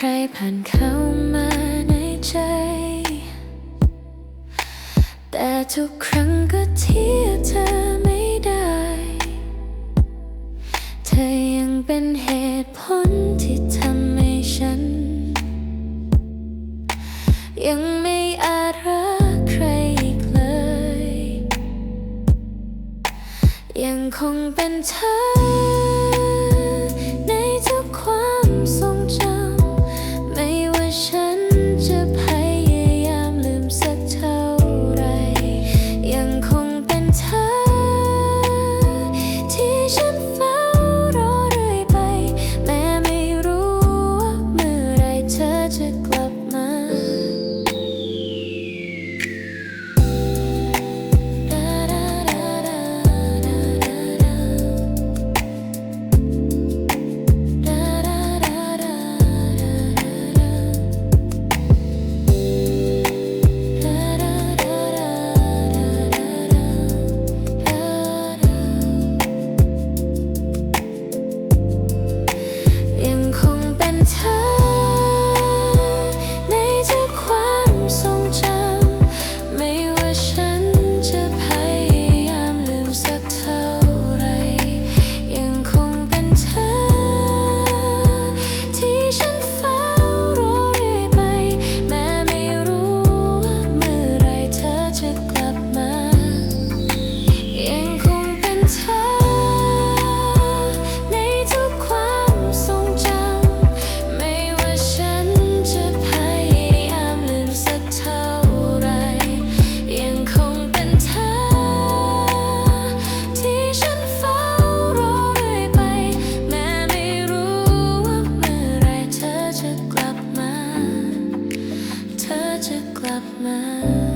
ใครผ่านเข้ามาในใจ แต่ทุกครั้งก็เทียบเธอไม่ได้ เธอยังเป็นเหตุผลที่ทำให้ฉัน ยังไม่อาจรักใครอีกเลย ยังคงเป็นเธอ time.